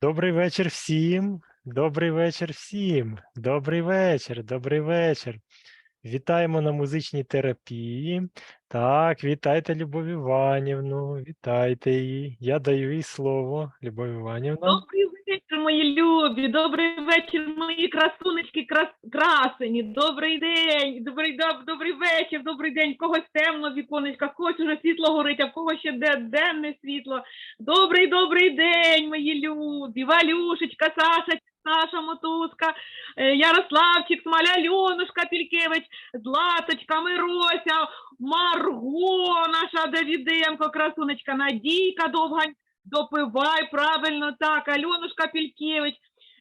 Добрий вечір всім. Добрий вечір всім. Добрий вечір, добрий вечір. Вітаємо на музичній терапії. Так, вітайте Любов Іванівну. Вітайте її. Я даю їй слово, Любов Іванівна. Добрий вечір, мої любі, добрий вечір, мої красунечки, крас... красені, добрий день, добрий, доб... добрий вечір, добрий день. В когось темно віконечка, в когось уже світло горить, а в когось ще де... денне світло. Добрий, добрий день, мої любі, Валюшечка, Саша, Саша Мотузка, е, Ярославчик, Смоля, Альонушка Пількевич, Златочка, Мирося, Марго, наша Давіденко, красунечка, Надійка Довгань, допивай, правильно так, Альонушка Пількевич,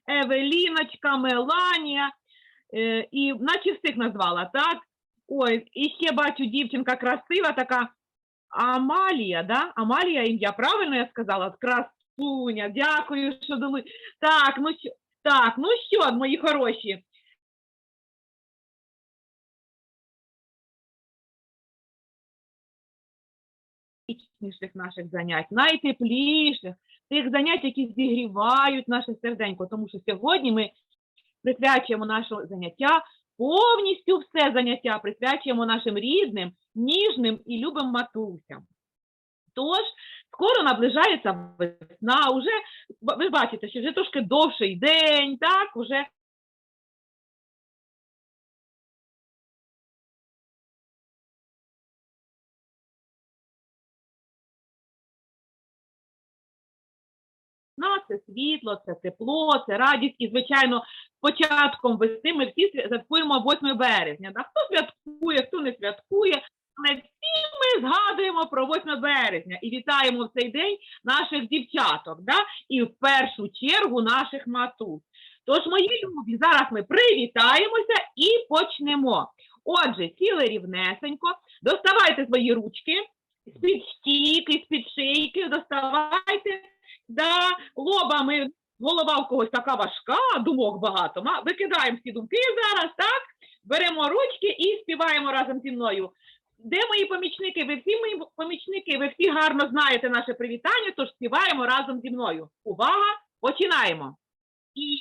Евеліночка, Меланія, е, і наче всіх назвала, так? Ой, і ще бачу дівчинка красива така, Амалія, да? Амалія ім'я, правильно я сказала? Красуня, дякую, що дали. Так, ну так, ну що, мої хороші, найпрактичніших наших занять, найтепліших, тих занять, які зігрівають наше серденько, тому що сьогодні ми присвячуємо наше заняття, повністю все заняття присвячуємо нашим рідним, ніжним і любим матусям. Тож, скоро наближається весна, уже ви бачите, що вже трошки довший день, так, уже це світло, це тепло, це радість. І, звичайно, початком весни ми всі свя- святкуємо 8 березня. Да? Хто святкує, хто не святкує, але всі ми згадуємо про 8 березня і вітаємо в цей день наших дівчаток, да? і в першу чергу наших матусь. Тож, мої любі, зараз ми привітаємося і почнемо. Отже, сіли рівнесенько, доставайте свої ручки з-під стійки, з-під шийки, доставайте да, лобами, голова у когось така важка, думок багато. Викидаємо всі думки зараз, так? Беремо ручки і співаємо разом зі мною. Де мої помічники? Ви всі мої помічники, ви всі гарно знаєте наше привітання, тож співаємо разом зі мною. Увага! Починаємо. І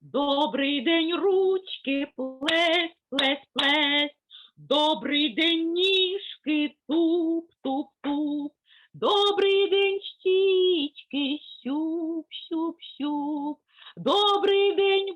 добрий день, ручки, плес, плес, плес. Добрий день, ніжки, туп, туп, туп. Добрий день, щічки, щуп, щуп, щуп. Добрий день,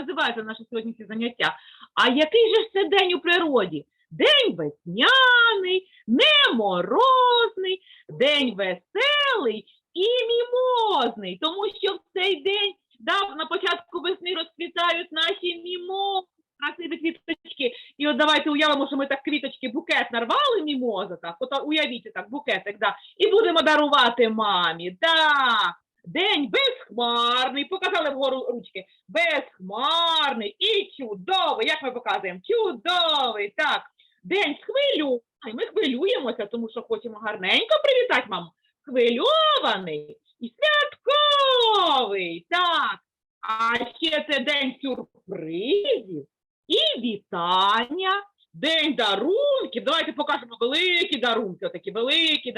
називається наше сьогоднішнє заняття. А який же ж це день у природі? День весняний, не морозний, день веселий і мімозний, тому що в цей день да, на початку весни розквітають наші мімози, красиві квіточки. І от давайте уявимо, що ми так квіточки, букет нарвали мімоза, так, от уявіть так, букетик, да, і будемо дарувати мамі. Так, день безхмарний, показали вгору ручки, безхмарний і чудовий, як ми показуємо, чудовий, так. День хвилю, Ай, ми хвилюємося, тому що хочемо гарненько привітати маму. Хвильований і святковий, так. А ще це день сюрпризів і вітання, день дарунків. Давайте покажемо великі дарунки, отакі великі.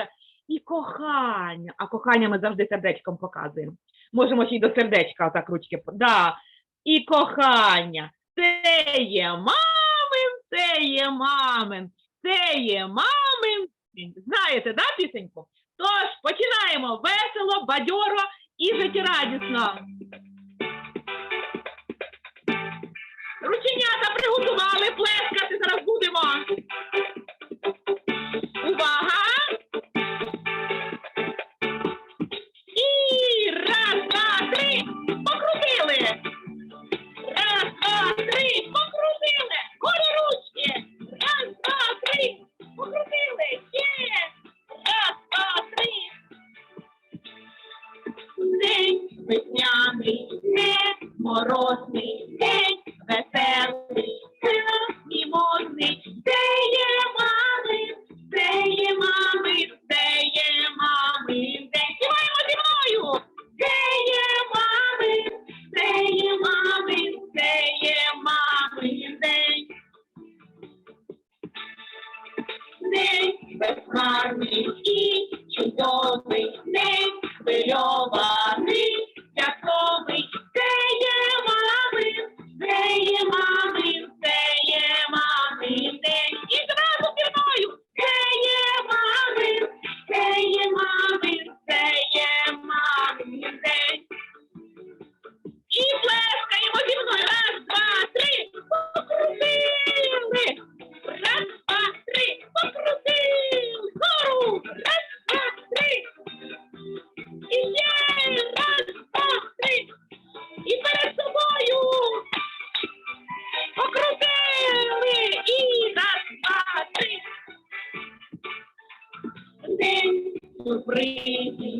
І кохання. А кохання ми завжди сердечком показуємо. Можемо ще й до сердечка отак ручки. Да. І кохання. Це є мамин, це є мамин, це є мамин. Знаєте, да, пісеньку? Тож починаємо весело, бадьоро і життєрадісно. Рученята приготували, плескати зараз будемо. Безхмарний День сюрпризів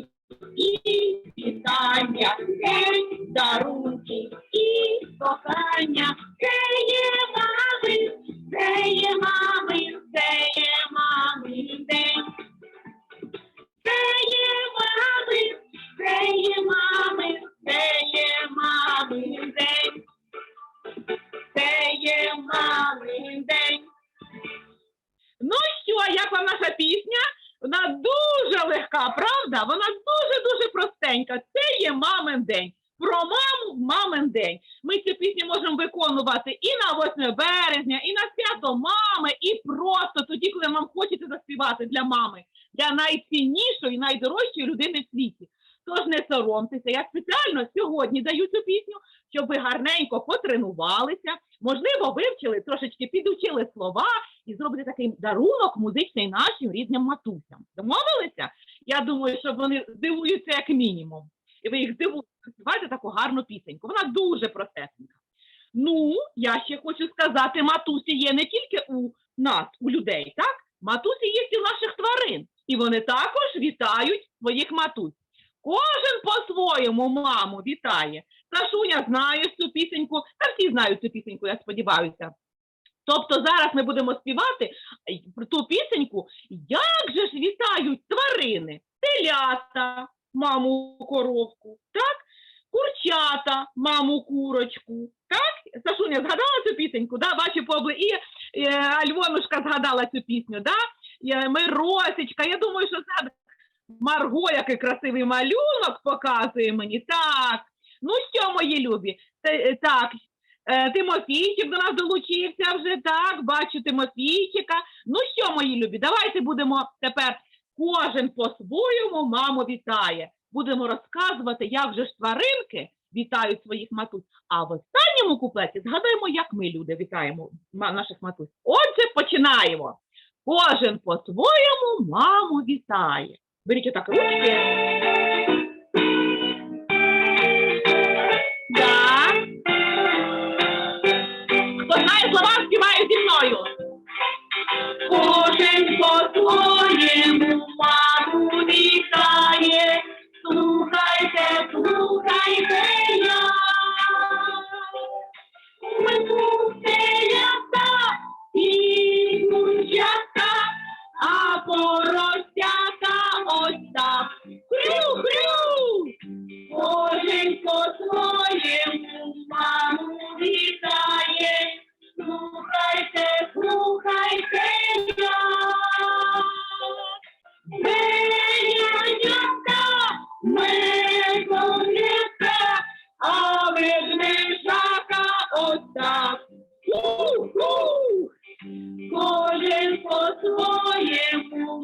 легка, правда? Вона дуже-дуже простенька. Це є мамин день. Про маму мамин день. Ми цю пісню можемо виконувати і на 8 березня, і на свято мами, і просто тоді, коли вам хочеться заспівати для мами, для найціннішої, найдорожчої людини в світі. Тож не соромтеся. Я спеціально сьогодні даю цю пісню, щоб ви гарненько потренувалися, можливо, вивчили трошечки, підучили слова і зробити такий дарунок музичний нашим рідним матусям. Я думаю, що вони здивуються як мінімум. І ви їх здивуєте співати таку гарну пісеньку. Вона дуже простесенька. Ну, я ще хочу сказати, матусі є не тільки у нас, у людей, так? Матусі є і у наших тварин. І вони також вітають своїх матусь. Кожен по-своєму маму вітає. Сашуня знає цю пісеньку, та всі знають цю пісеньку, я сподіваюся. Тобто зараз ми будемо співати е, ту пісеньку, як же ж вітають тварини, телята, маму коровку, так? Курчата, маму курочку. Так? Сашуня згадала цю пісеньку, да? бачу побли. І Альвонушка згадала цю пісню, да? Миросечка, я думаю, що згадала. Марго, який красивий малюнок показує мені. Так. Ну що, мої любі? Е, Так, Тимофійчик до нас долучився вже, так, бачу Тимофійчика. Ну що, мої любі, давайте будемо тепер кожен по-своєму маму вітає. Будемо розказувати, як же ж тваринки вітають своїх матусь. А в останньому куплеті згадаємо, як ми, люди, вітаємо наших матусь. Отже, починаємо. Кожен по-своєму маму вітає. Беріть отак ручки. Кожен по твоєму вітає. Кожен по-своєму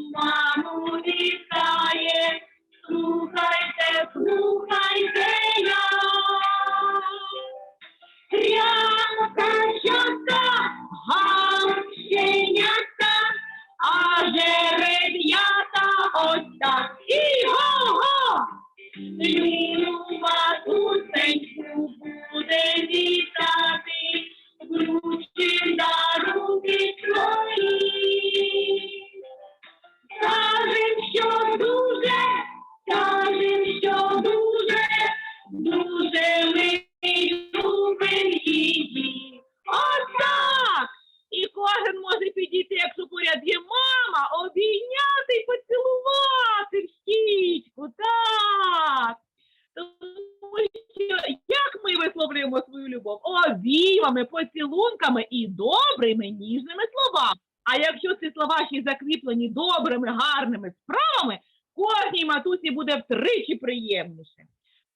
добрими ніжними словами. А якщо ці слова ще закріплені добрими, гарними справами, кожній матусі буде втричі приємніше.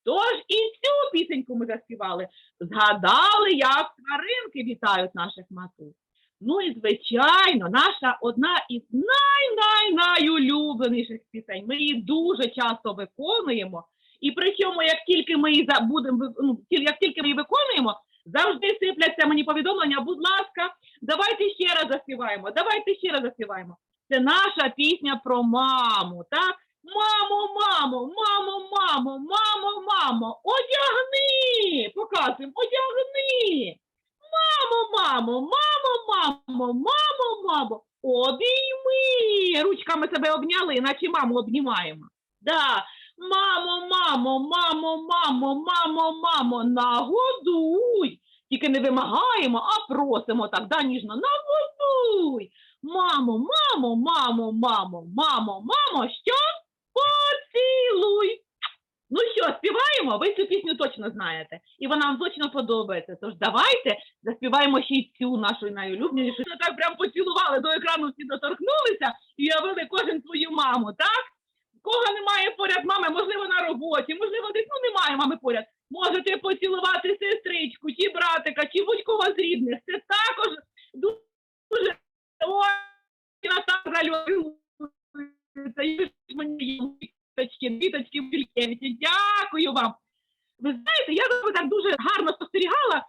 Тож і цю пісеньку ми заспівали. Згадали, як тваринки вітають наших матусь. Ну і звичайно, наша одна із най-най-найулюбленіших пісень. Ми її дуже часто виконуємо. І причому, як тільки ми її за- будемо ви- ну, як тільки ми її виконуємо, завжди сипляться мені повідомлення. Будь ласка, давайте ще раз заспіваємо. Давайте ще раз заспіваємо. Це наша пісня про маму. Так, мамо, мамо, мамо, мамо, мамо, мамо, одягни! Показуємо, одягни! Мамо, мамо, мамо, мамо, мамо, мамо, обійми! Ручками себе обняли, наче маму обнімаємо. Да. Мамо, мамо, мамо, мамо, мамо, мамо, нагодуй. Тільки не вимагаємо, а просимо так, да, ніжно, нагодуй. Мамо, мамо, мамо, мамо, мамо, мамо, що? Поцілуй. Ну що, співаємо? Ви цю пісню точно знаєте. І вона вам точно подобається. Тож давайте заспіваємо ще й цю нашу найулюбленішу. Ми так прям поцілували до екрану, всі доторкнулися і уявили кожен свою маму, так? Кого немає поряд мами, можливо, на роботі, можливо, десь ну немає мами поряд. Можете поцілувати сестричку, чи братика, чи будь-кого з рідних. Це також дуже ой, на так зальовується. І ви ж мені квіточки, квіточки в Бількевичі. Дякую вам. Ви знаєте, я так дуже гарно спостерігала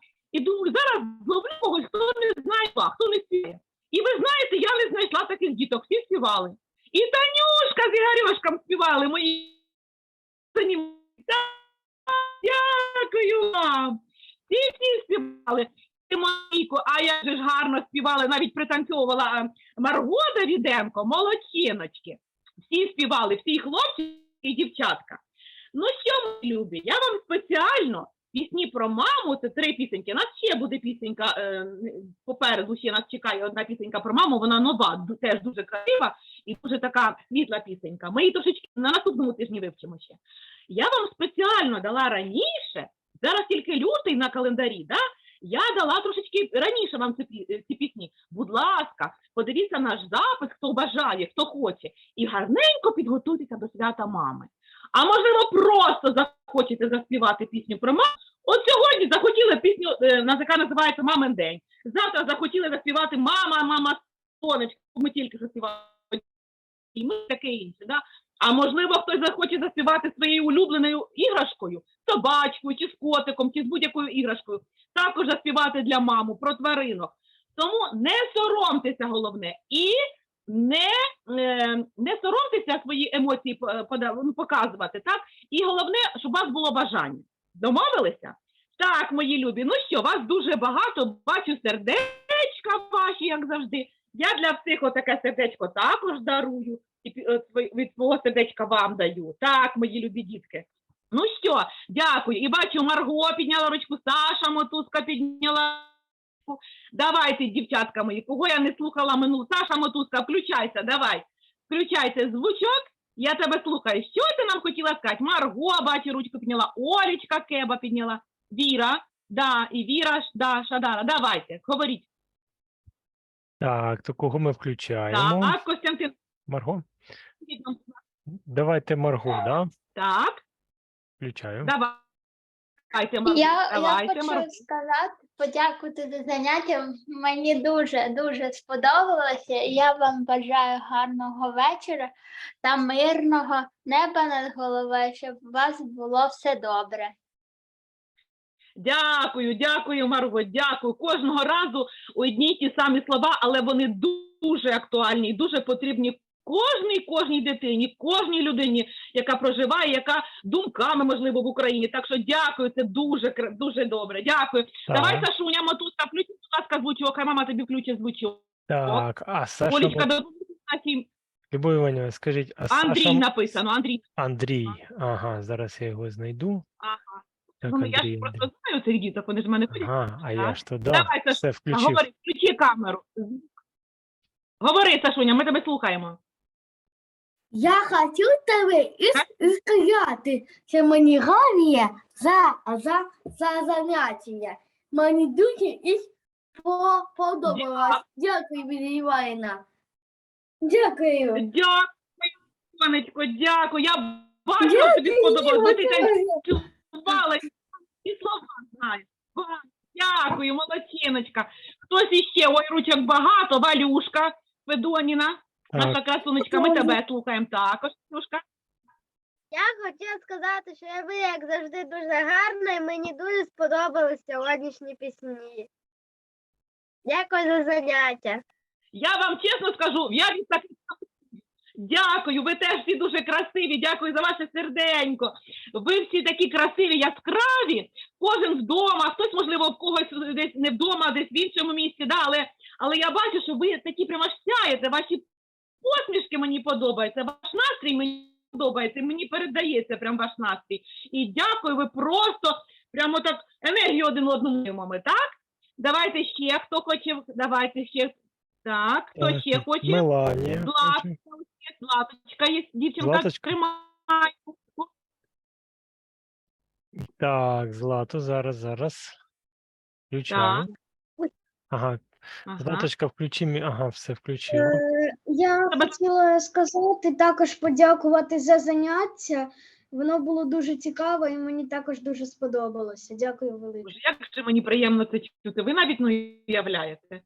навіть е, Марго Давіденко, молодчиночки. Всі співали, всі хлопці і дівчатка. Ну що, мої любі, я вам спеціально пісні про маму, це три пісеньки. У нас ще буде пісенька, е, попереду ще нас чекає одна пісенька про маму, вона нова, теж дуже красива і дуже така світла пісенька. Ми її трошечки на наступному тижні вивчимо ще. Я вам спеціально дала раніше, зараз тільки лютий на календарі, да? Я дала трошечки раніше вам ці, ці пісні. Будь ласка, подивіться наш запис, хто бажає, хто хоче, і гарненько підготуйтеся до свята мами. А можливо, просто захочете заспівати пісню про маму. От сьогодні захотіли пісню, е, яка називається Мамин день. Завтра захотіли заспівати Мама, мама, сонечко, ми тільки заспівали. І ми таке інше. Да? А можливо, хтось захоче заспівати своєю улюбленою іграшкою, собачкою, чи з котиком, чи з будь-якою іграшкою. Також заспівати для маму про тваринок. Тому не соромтеся, головне, і не, е, не соромтеся свої емоції ну, показувати, так? І головне, щоб у вас було бажання. Домовилися? Так, мої любі. Ну що, вас дуже багато. Бачу сердечка ваші, як завжди. Я для всіх отаке сердечко також дарую. І е, від свого сердечка вам даю. Так, мої любі дітки. Ну що, дякую. І бачу, Марго підняла ручку, Саша Мотузка підняла. ручку. Давайте, дівчатка мої, кого я не слухала минулу. Саша Мотузка, включайся, давай. Включайте звучок. Я тебе слухаю. Що ти нам хотіла сказати? Марго, бачу, ручку підняла, Олечка Кеба підняла, Віра, да, і Віра, да, Шадара. Давайте, говоріть. Так, то кого ми включаємо? Так. Марго? Давайте Марго, да? Так, Включаю. давайте, Марго. Я, я хочу Марго. сказати, подякувати за заняття. Мені дуже дуже сподобалося. Я вам бажаю гарного вечора та мирного неба над головою, щоб у вас було все добре. Дякую, дякую, Марго, дякую. Кожного разу одні й ті самі слова, але вони дуже актуальні і дуже потрібні кожній кожній дитині, кожній людині, яка проживає, яка думками можливо в Україні. Так що дякую, це дуже дуже добре. Дякую. Давай, Сашуня, матуска, включи, будь ласка, звучок, хай мама тобі включить звучок. так, а Саша, допоможи нашій- Любов Іванівна, скажіть, а Андрій М- написано, Андрій. Андрій. Ага, зараз я його знайду. Ага. Так, Ну, я ж просто Андрій. знаю цих діток, вони ж мене ходять. Ага, а я ж то да, Давай, Саш, все А, включив. Говори, включи камеру. Говори, Сашуня, ми тебе слухаємо. Я хочу тебе сказати, що мені гарніє за, за, за заняття. Мені дуже і сподобалось. Дякую, Вірі Іванівна. Дякую. Дякую, сонечко, дякую. Я бачу, що тобі сподобалось. ти і слова знаєш. Дякую, молодчиночка. Хтось іще, ой, ручок багато, Валюшка Федоніна, наша красунечка, ми тебе слухаємо також, Валюшка. Я хотіла сказати, що ви, як завжди, дуже гарна, і мені дуже сподобались сьогоднішні пісні. Дякую за заняття. Я вам чесно скажу, я від таких дякую, ви теж всі дуже красиві, дякую за ваше серденько. Ви всі такі красиві, яскраві, кожен вдома, хтось, можливо, в когось десь не вдома, десь в іншому місці, да, але, але я бачу, що ви такі прямо сяєте, ваші подобаються, ваш настрій мені подобається, мені передається прям ваш настрій. І дякую, ви просто прямо так енергію один одному ми, так? Давайте ще, хто хоче, давайте ще. Так, хто так, ще хоче? Меланія. Златочка, Златочка є, дівчинка, Златочка. тримай. Так, Злато, зараз, зараз. Включаю. Ага, Ага. Златочка, включи мі. Ага, все включила. Е, Я Тебе- хотіла сказати також подякувати за заняття. Воно було дуже цікаво і мені також дуже сподобалося. Дякую велике. Боже, як же мені приємно це чути. Ви навіть не уявляєте.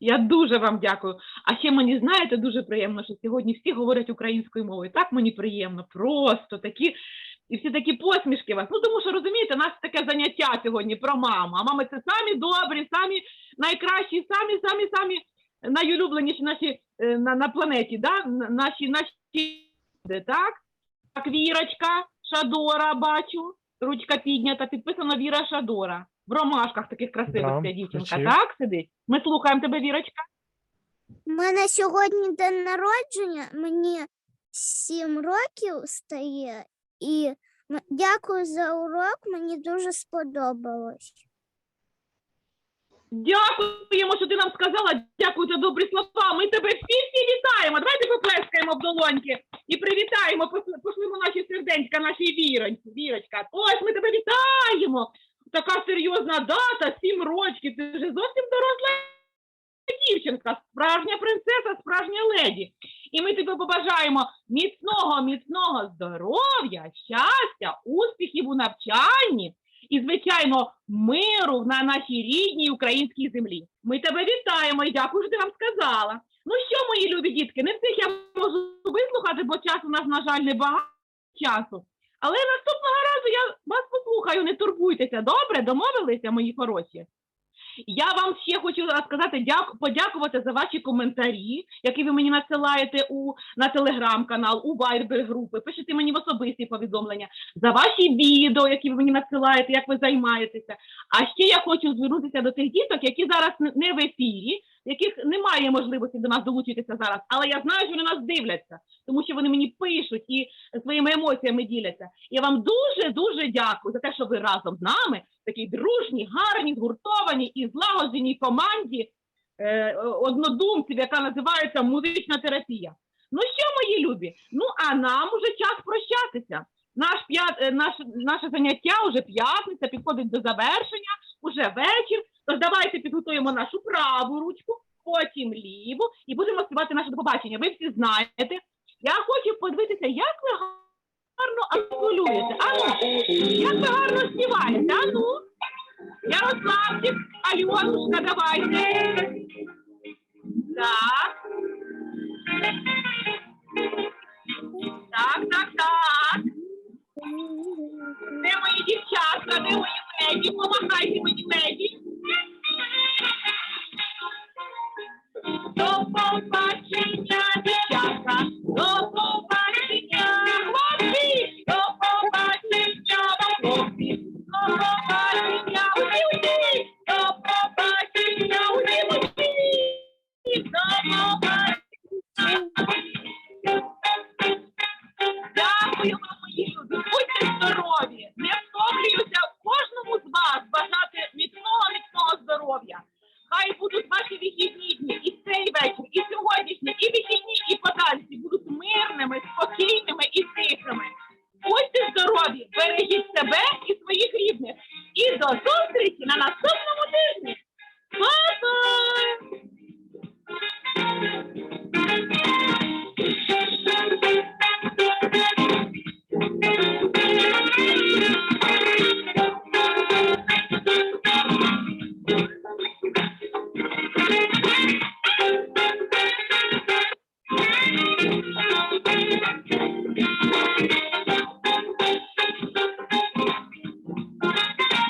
Я дуже вам дякую. А ще мені знаєте, дуже приємно, що сьогодні всі говорять українською мовою. Так мені приємно, просто такі. І всі такі посмішки вас. Ну тому що розумієте, у нас таке заняття сьогодні про маму. А мами це самі добрі, самі найкращі, самі, самі, самі найулюбленіші наші е, на, на планеті, да? Наші, наші так? Так, Вірочка, Шадора, бачу. Ручка піднята, підписано Віра Шадора. В ромашках таких красивих Да, ця дівчинка, включив. так сидить? Ми слухаємо тебе, Вірочка. У мене сьогодні день народження, мені сім років стає, і дякую за урок, мені дуже сподобалось. Дякуємо, що ти нам сказала. Дякую за добрі слова. Ми тебе всі всі вітаємо. Давайте поплескаємо в долоньки і привітаємо, пошлимо наші серденька, нашій віроньці. Вірочка, ось ми тебе вітаємо. Така серйозна дата, сім рочків. Ти вже зовсім доросла дівчинка, справжня принцеса, справжня леді. І ми тобі побажаємо міцного, міцного здоров'я, щастя, успіхів у навчанні і, звичайно, миру на нашій рідній українській землі. Ми тебе вітаємо і дякую, що ти нам сказала. Ну що, мої любі дітки, не всіх я можу вислухати, бо часу у нас, на жаль, не багато часу. Але наступного разу я вас послухаю, не турбуйтеся. Добре, домовилися, мої хороші. Я вам ще хочу сказати, дяку, подякувати за ваші коментарі, які ви мені надсилаєте у на телеграм-канал, у Viber групи. Пишете мені в особисті повідомлення за ваші відео, які ви мені надсилаєте, як ви займаєтеся. А ще я хочу звернутися до тих діток, які зараз не в ефірі, яких немає можливості до нас долучитися зараз. Але я знаю, що вони нас дивляться, тому що вони мені пишуть і своїми емоціями діляться. Я вам дуже дуже дякую за те, що ви разом з нами такій дружній, гарній, згуртованій і злагодженій команді е, однодумців, яка називається музична терапія. Ну що, мої любі? Ну а нам уже час прощатися. Наш п'ят, е, наш, наше заняття уже п'ятниця, підходить до завершення, уже вечір. Тож давайте підготуємо нашу праву ручку, потім ліву, і будемо співати наше побачення. Ви всі знаєте. Я хочу подивитися, як ви гарно артикулюєте. Ану, як ви гарно співаєте? Ану, Ярославчик, Альонушка, давайте. Так,